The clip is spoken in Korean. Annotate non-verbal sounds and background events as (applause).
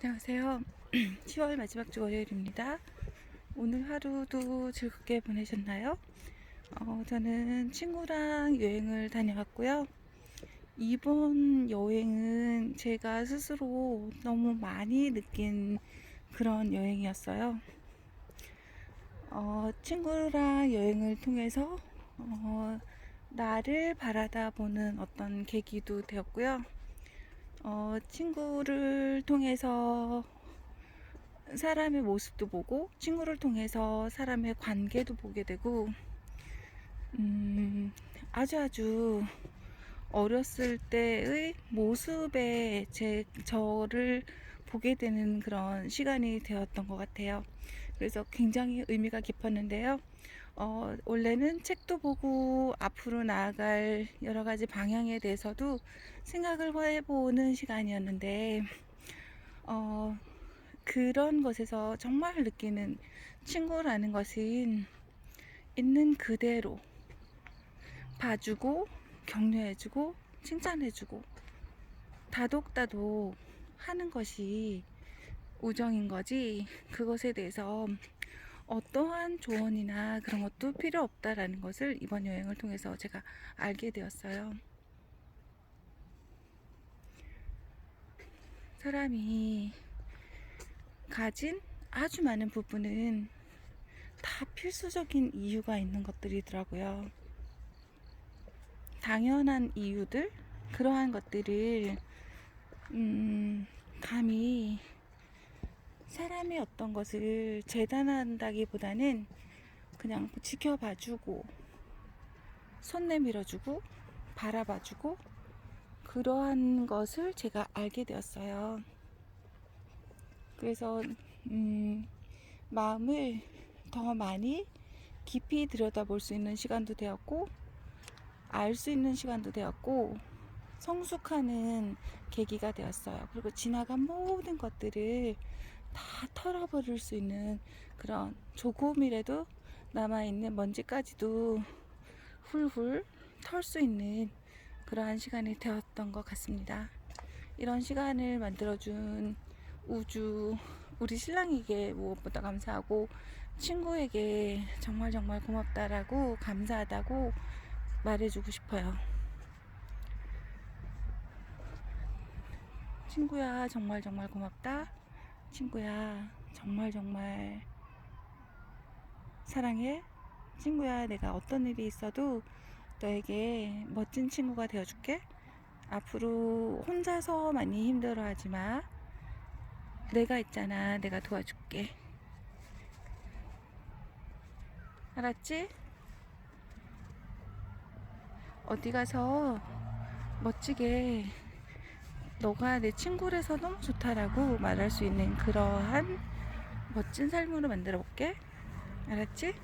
안녕하세요. (clears throat) 10월 마지막 주 월요일입니다. 오늘 하루도 즐겁게 보내셨나요? 어, 저는 친구랑 여행을 다녀왔고요. 이번 여행은 제가 스스로 너무 많이 느낀 그런 여행이었어요. 어, 친구랑 여행을 통해서 어, 나를 바라다 보는 어떤 계기도 되었고요. 어, 친구를 통해서 사람의 모습도 보고, 친구를 통해서 사람의 관계도 보게 되고, 음, 아주 아주 어렸을 때의 모습에 제, 저를 보게 되는 그런 시간이 되었던 것 같아요. 그래서 굉장히 의미가 깊었는데요. 어, 원래는 책도 보고 앞으로 나아갈 여러 가지 방향에 대해서도 생각을 해보는 시간이었는데, 어, 그런 것에서 정말 느끼는 친구라는 것은 있는 그대로 봐주고, 격려해주고, 칭찬해주고, 다독다독 하는 것이 우정인 거지, 그것에 대해서 어떠한 조언이나 그런 것도 필요 없다라는 것을 이번 여행을 통해서 제가 알게 되었어요. 사람이 가진 아주 많은 부분은 다 필수적인 이유가 있는 것들이더라고요. 당연한 이유들, 그러한 것들을, 음, 감히 사람의 어떤 것을 재단한다기보다는 그냥 지켜봐주고, 손 내밀어주고, 바라봐주고, 그러한 것을 제가 알게 되었어요. 그래서, 음, 마음을 더 많이 깊이 들여다볼 수 있는 시간도 되었고, 알 수 있는 시간도 되었고, 성숙하는 계기가 되었어요. 그리고 지나간 모든 것들을 다 털어버릴 수 있는 그런 조금이라도 남아있는 먼지까지도 훌훌 털 수 있는 그러한 시간이 되었던 것 같습니다. 이런 시간을 만들어준 우주, 우리 신랑에게 무엇보다 감사하고 친구에게 정말 정말 고맙다라고 감사하다고 말해주고 싶어요. 친구야, 정말 정말 고맙다. 친구야, 정말 정말 사랑해. 친구야, 내가 어떤 일이 있어도 너에게 멋진 친구가 되어줄게. 앞으로 혼자서 많이 힘들어 하지 마. 내가 있잖아. 내가 도와줄게. 알았지? 어디 가서 멋지게 너가 내 친구라서 너무 좋다라고 말할 수 있는 그러한 멋진 삶으로 만들어 볼게. 알았지?